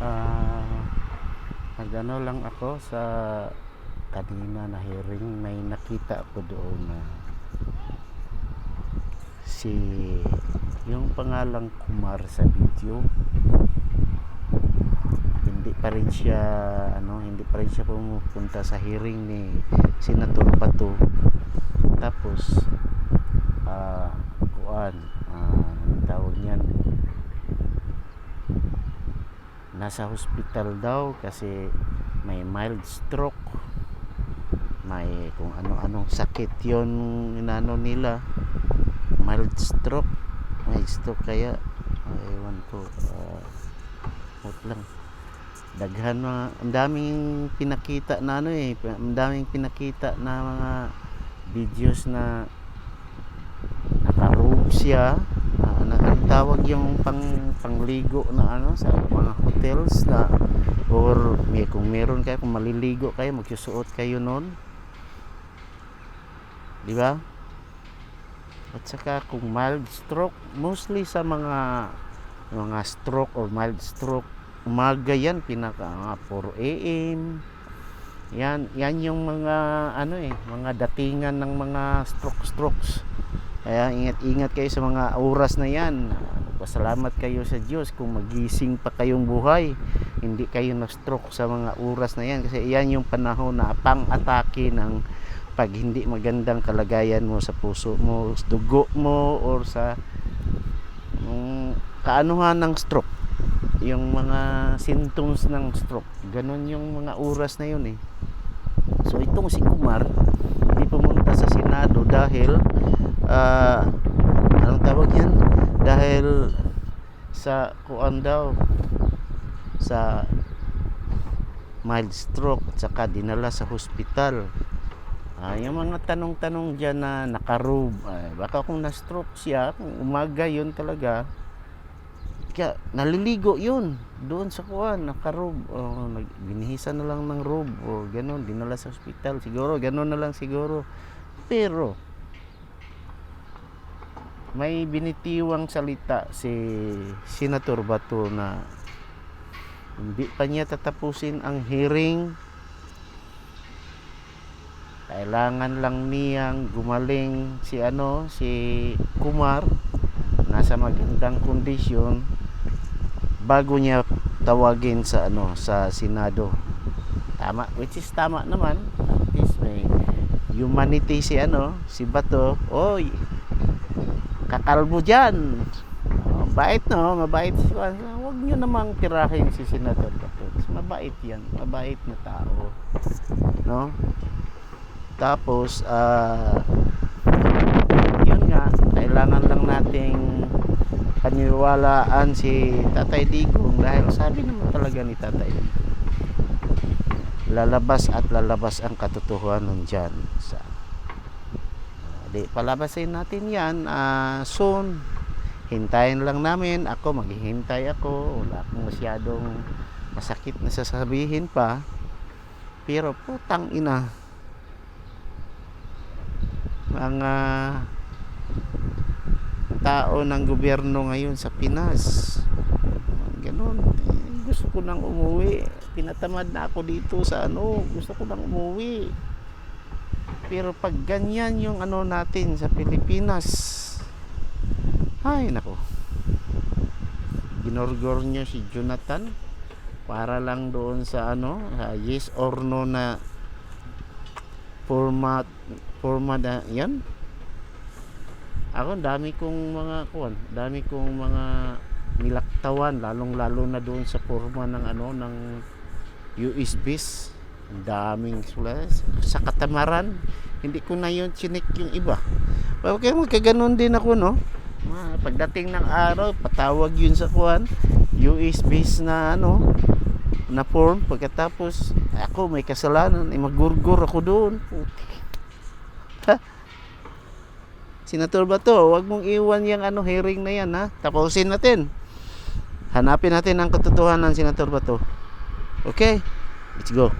Ah, nagano lang ako sa kanina na hearing may nakita ako doon na si yung pangalang Kumar sa video. Hindi pa rin siya ano hindi pa rin siya pumupunta sa hearing ni Senator Bato. Tapos ah kuan ah ang tawag niyan nasa hospital daw kasi may mild stroke. May kung ano-anong sakit yon inano nila. Mild stroke. May stroke kaya. Ah, ewan ko. Uh, lang. Daghan mga ang daming pinakita na ano eh. Ang daming pinakita na mga videos na nakarobe siya tawag yung pang pangligo na ano sa mga hotels na or may kung meron kayo kung maliligo kayo magsusuot kayo noon di ba? At saka kung mild stroke mostly sa mga mga stroke or mild stroke umaga yan pinaka mga 4 AM yan yan yung mga ano eh mga datingan ng mga stroke strokes kaya ingat-ingat kayo sa mga oras na yan. Pasalamat kayo sa Diyos kung magising pa kayong buhay. Hindi kayo na-stroke sa mga oras na yan kasi yan yung panahon na pang-atake ng pag hindi magandang kalagayan mo sa puso mo, sa dugo mo or sa um, kaanuhan ng stroke. Yung mga symptoms ng stroke. Ganon yung mga oras na yun eh. So itong si Kumar hindi pumunta sa Senado dahil ah, anong tawag yan? Dahil sa kuan daw sa mild stroke at saka dinala sa hospital. Ah, yung mga tanong-tanong dyan na nakarobe, ay, baka kung na-stroke siya, kung umaga yun talaga, kaya naliligo yun doon sa kuan, nakarobe, oh, nag, binihisan na lang ng robe, o ganun, dinala sa hospital, siguro, ganun na lang siguro. Pero, may binitiwang salita si Senator Bato na hindi pa niya tatapusin ang hearing. Kailangan lang niyang gumaling si ano si Kumar. Nasa magandang kondisyon bago niya tawagin sa ano sa Senado. Tama which is tama naman. At least may humanity si ano si Bato. Oy kakalbo dyan. Oh, bait no? Mabait huwag nyo namang tirahin si Senator Mas mabait yan. Mabait na tao. No? Tapos, ah, yun nga, kailangan lang nating paniwalaan si Tatay Digong dahil sabi naman talaga ni Tatay Digong, lalabas at lalabas ang katotohanan dyan sa di palabasin natin yan ah, soon. Hintayin lang namin. Ako maghihintay ako. Wala akong masyadong masakit na sasabihin pa. Pero putang ina. Mga tao ng gobyerno ngayon sa Pinas. Ganun. Eh, gusto ko nang umuwi. Pinatamad na ako dito sa ano. Gusto ko nang umuwi pero pag ganyan yung ano natin sa Pilipinas ay nako. Ginorgor niya si Jonathan para lang doon sa ano sa yes or no na format format na yan. Ako dami kong mga kuan dami kong mga nilaktawan lalong lalo na doon sa forma ng ano ng USBs daming sulat sa katamaran hindi ko na yun chinik yung iba pero kaya magkaganon din ako no pagdating ng araw patawag yun sa kuan USBs na ano na form pagkatapos ako may kasalanan ay magurgur ako doon. Ha? Senator Bato, wag mong iwan yung ano hearing na yan ha. Tapusin natin. Hanapin natin ang katotohanan Senator Bato. Okay? Let's go.